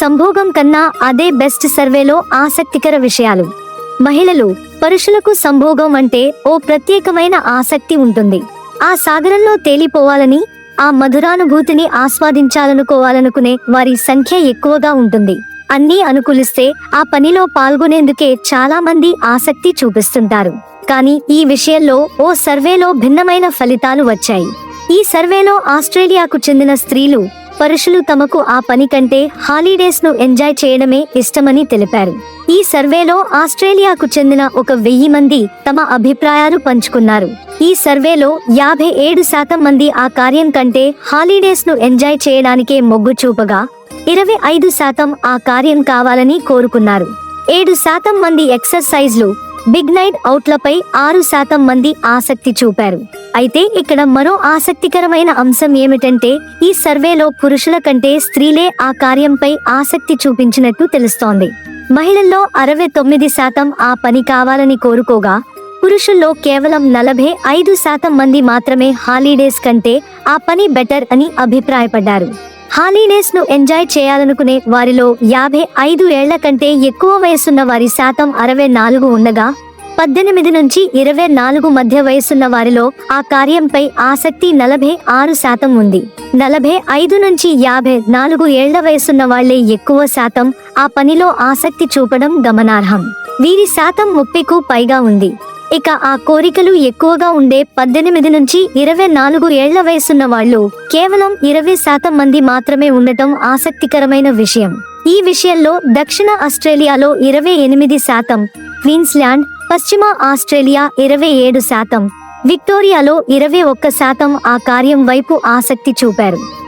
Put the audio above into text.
సంభోగం కన్నా అదే బెస్ట్ సర్వేలో ఆసక్తికర విషయాలు. మహిళలు పురుషులకు సంభోగం అంటే ఓ ప్రత్యేకమైన ఆసక్తి ఉంటుంది. ఆ సాగరంలో తేలిపోవాలని ఆ మధురానుభూతిని ఆస్వాదించాలనుకోవాలనుకునే వారి సంఖ్య ఎక్కువగా ఉంటుంది. అన్నీ అనుకూలిస్తే ఆ పనిలో పాల్గొనేందుకే చాలా మంది ఆసక్తి చూపిస్తుంటారు. కానీ ఈ విషయంలో ఓ సర్వేలో భిన్నమైన ఫలితాలు వచ్చాయి. ఈ సర్వేలో ఆస్ట్రేలియాకు చెందిన స్త్రీలు పరుషులు తమకు ఆ పని కంటే హాలిడేస్ను ఎంజాయ్ చేయడమే ఇష్టమని తెలిపారు. ఈ సర్వేలో ఆస్ట్రేలియాకు చెందిన ఒక వెయ్యి మంది తమ అభిప్రాయాలు పంచుకున్నారు. ఈ సర్వేలో యాభై ఏడు శాతం మంది ఆ కార్యం కంటే హాలిడేస్ను ఎంజాయ్ చేయడానికే మొగ్గు చూపగా ఇరవై ఐదు శాతం ఆ కార్యం కావాలని కోరుకున్నారు. ఏడు శాతం మంది ఎక్సర్సైజ్లు బిగ్ నైట్ అవుట్లపై ఆరు శాతం మంది ఆసక్తి చూపారు. అయితే ఇక్కడ మరో ఆసక్తికరమైన అంశం ఏమిటంటే ఈ సర్వేలో పురుషుల కంటే స్త్రీలే ఆ కార్యంపై ఆసక్తి చూపించినట్టు తెలుస్తోంది. మహిళల్లో అరవై తొమ్మిది శాతం ఆ పని కావాలని కోరుకోగా పురుషుల్లో కేవలం నలభై ఐదు శాతం మంది మాత్రమే హాలిడేస్ కంటే ఆ పని బెటర్ అని అభిప్రాయపడ్డారు. హాలీడేస్ను ఎంజాయ్ చేయాలనుకునే వారిలో యాభై ఐదు ఏళ్ళ కంటే ఎక్కువ వయసున్న వారి శాతం అరవై నాలుగు ఉండగా పద్దెనిమిది నుంచి ఇరవై నాలుగు మధ్య వయసున్న వారిలో ఆ కార్యంపై ఆసక్తి నలభై ఆరు శాతం ఉంది. నలభై ఐదు నుంచి యాభై నాలుగు ఏళ్ళ వయసున్న వాళ్ళే ఎక్కువ శాతం ఆ పనిలో ఆసక్తి చూపడం గమనార్హం. వీరి శాతం ముప్పైకు పైగా ఉంది. ఇక ఆ కోరికలు ఎక్కువగా ఉండే పద్దెనిమిది నుంచి ఇరవై నాలుగు ఏళ్ళ వయసున్న వాళ్ళు కేవలం ఇరవై శాతం మంది మాత్రమే ఉండటం ఆసక్తికరమైన విషయం. ఈ విషయంలో దక్షిణ ఆస్ట్రేలియాలో ఇరవై ఎనిమిది శాతం క్వీన్స్లాండ్ పశ్చిమ ఆస్ట్రేలియా ఇరవై ఏడు శాతం విక్టోరియాలో ఇరవై ఒక్క శాతం ఆ కార్యం వైపు ఆసక్తి చూపారు.